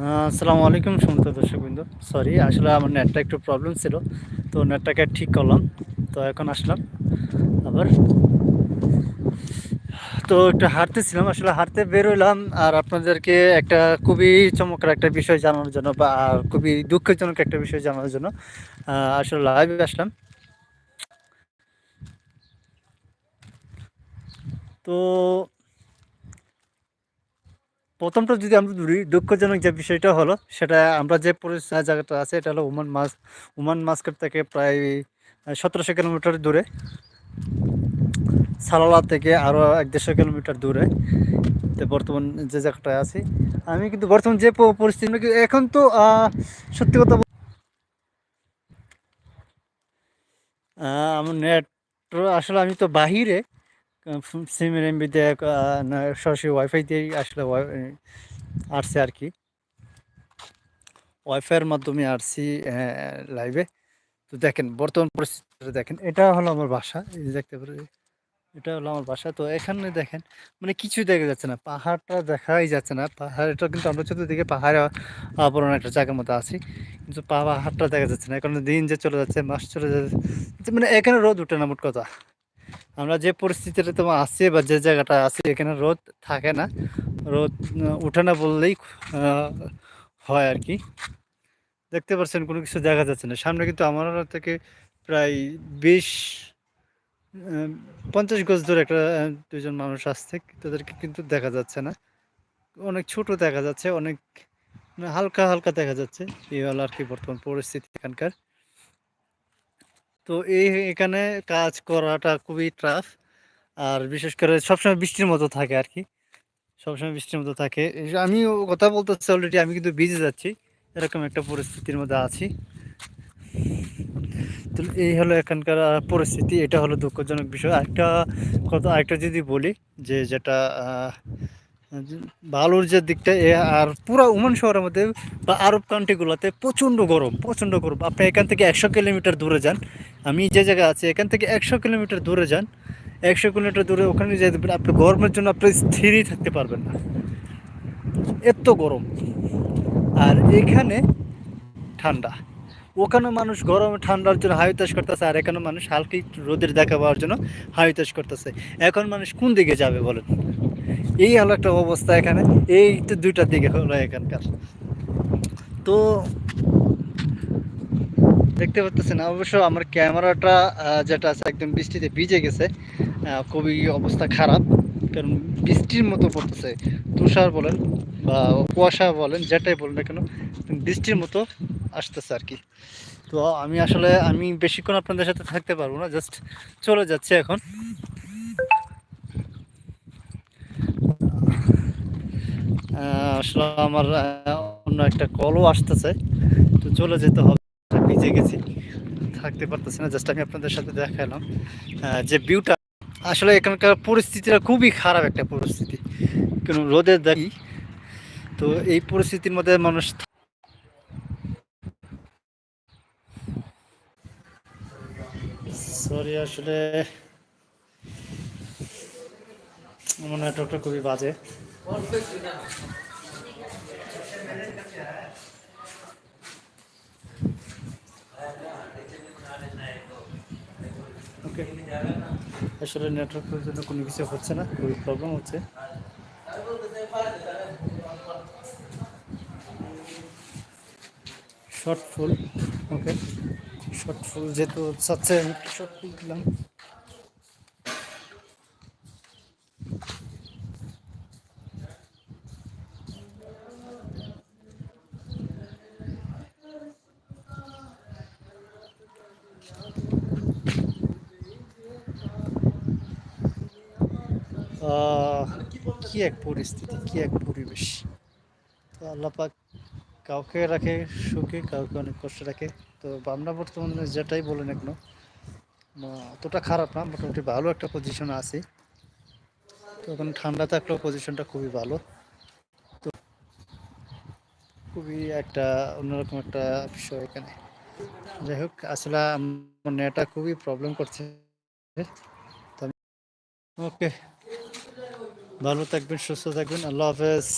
আসসালামু আলাইকুম সুমন্ত দর্শকবৃন্দ। সরি আসলে আমার নেটটা একটু প্রবলেম ছিল, তো নেটটাকে ঠিক করলাম, তো এখন আসলাম আবার। তো একটু হাঁটতেছিলাম আসলে হাঁটতে বেরোলাম আর আপনাদেরকে একটা খুবই চমৎকার একটা বিষয় জানানোর জন্য বা আর খুবই দুঃখজনক একটা বিষয় জানানোর জন্য আসলে লাইভে আসলাম। তো প্রথমটা যদি আমরা ধরি, দুঃখজনক যে বিষয়টা হলো, সেটা আমরা যে জায়গাটা আছে, এটা হলো ওমান মাস ওমান মাস্কেট থেকে প্রায় সতেরোশো কিলোমিটার দূরে। সালালা থেকে আরও এক দেড়শো কিলোমিটার দূরে। তো বর্তমান যে জায়গাটায় আছি। আমি কিন্তু বর্তমান যে পরিস্থিতি মানে এখন তো সত্যি কথা আমার নেট আসলে আমি তো বাহিরে। সিমের এমবি দিয়ে সরাসরি ওয়াইফাই দিয়েই আসলে আসছে আর কি। ওয়াইফাইয়ের মাধ্যমে আসছি লাইভে তো দেখেন, বর্তমান পরিস্থিতিটা দেখেন, এটা হলো আমার বাসা দেখতে পারেন এটা হলো আমার বাসা। তো এখানে দেখেন মানে কিছুই দেখা যাচ্ছে না, পাহাড়টা দেখাই যাচ্ছে না। পাহাড় এটা কিন্তু আমরা চতুর্দিকে পাহাড়ে আবরণ একটা জায়গার মতো আছি, কিন্তু পাহাড়টা দেখা যাচ্ছে না। এখন দিন যে চলে যাচ্ছে, মাস চলে যাচ্ছে মানে এখানে রোদ উঠে না, মোট কথা। আমরা যে পরিস্থিতিটা তোমার আছি বা যে জায়গাটা আছি, এখানে রোদ থাকে না। রোদ উঠে না বললেই হয় আর কি। দেখতে পাচ্ছেন কোনো কিছু দেখা যাচ্ছে না। সামনে কিন্তু আমার থেকে প্রায় বিশ পঞ্চাশ গজ দূরে একটা দুজন মানুষ আসছে। তাদেরকে কিন্তু দেখা যাচ্ছে না। অনেক ছোট দেখা যাচ্ছে, অনেক, হালকা হালকা দেখা যাচ্ছে। এই হলো আর কি বর্তমান পরিস্থিতি এখানকার। তো এই এখানে কাজ করাটা খুবই টাফ আর বিশেষ করে সবসময় বৃষ্টির মতো থাকে আর কি সবসময় বৃষ্টির মতো থাকে। আমিও কথা বলতেছি অলরেডি আমি কিন্তু ভিজে যাচ্ছি। এরকম একটা পরিস্থিতির মধ্যে আছি। তো এই হলো এখানকার পরিস্থিতি। এটা হলো দুঃখজনক বিষয়। একটা কথা, আরেকটা যদি বলি, যে যেটা বালুর যে দিকটা, এ আর পুরো ওমান শহরের মধ্যে বা আরব কান্ট্রিগুলোতে প্রচণ্ড গরম প্রচণ্ড গরম। আপনি এখান থেকে একশো কিলোমিটার দূরে যান। আমি যে জায়গায় আছি, এখান থেকে একশো কিলোমিটার দূরে যান। একশো কিলোমিটার দূরে ওখানে যেতে পারেন আপনি গরমের জন্য আপনি স্থিরই থাকতে পারবেন না। এত গরম। আর এখানে ঠান্ডা। ওখানে মানুষ গরমে, ঠান্ডার জন্য হাইতাস করতেছে, আর এখানে মানুষ হালকা রোদের দেখা পাওয়ার জন্য হাইতাস করতেছে। এখন মানুষ কোন দিকে যাবে বলেন? এই হলো একটা অবস্থা এখানে। এই তো দুইটার দিকে হলো এখানকার। তো দেখতে পাচ্ছেন অবশ্য আমার ক্যামেরাটা যেটা আছে একদম বৃষ্টিতে ভিজে গেছে খুবই অবস্থা খারাপ। কারণ বৃষ্টির মতো পড়তেছে, তুষার বলেন বা কুয়াশা বলেন, যেটাই বলেন না কেন, বৃষ্টির মতো আসতেছে আর কি। তো আমি আসলে, আমি বেশিক্ষণ আপনাদের সাথে থাকতে পারব না, জাস্ট চলে যাচ্ছে এখন। আসলে আমার অন্য একটা কলও আসতেছে। তো চলে যেতে হবে। ভিজে গেছি। থাকতে পারতেছি না জাস্ট আমি আপনাদের সাথে দেখালাম। যে ভিউটা আসলে এখানকার পরিস্থিতিটা খুবই খারাপ একটা পরিস্থিতি। কারণ রোদের দাবি তো এই পরিস্থিতির মধ্যে মানুষ সরি আসলে আমার নেটওয়ার্কটা খুবই বাজে। ওকে আসলে নেটওয়ার্কের জন্য কোনো কিছু হচ্ছে না, খুবই প্রবলেম হচ্ছে। শর্ট ফুল ওকে শর্ট ফুল যেহেতু চাচ্ছে আমি শর্ট ফুল দিলাম। কি এক পরিস্থিতি, কি এক পরিবেশ। তো আল্লাহ পাক কাউকে রাখে, সুখে, কাউকে অনেক কষ্ট রাখে। তো আমরা বর্তমানে যেটাই বলেন এখনও অতটা খারাপ না, মোটামুটি ভালো একটা পজিশনে আছি। তো এখন ঠান্ডা থাকলেও পজিশনটা খুবই ভালো। তো খুবই একটা অন্যরকম একটা বিষয় এখানে। যাই হোক আসলে আমার নেটটা খুবই প্রবলেম করছে। ওকে, ভালো থাকবেন, সুস্থ থাকবেন, আল্লাহ হাফেজ।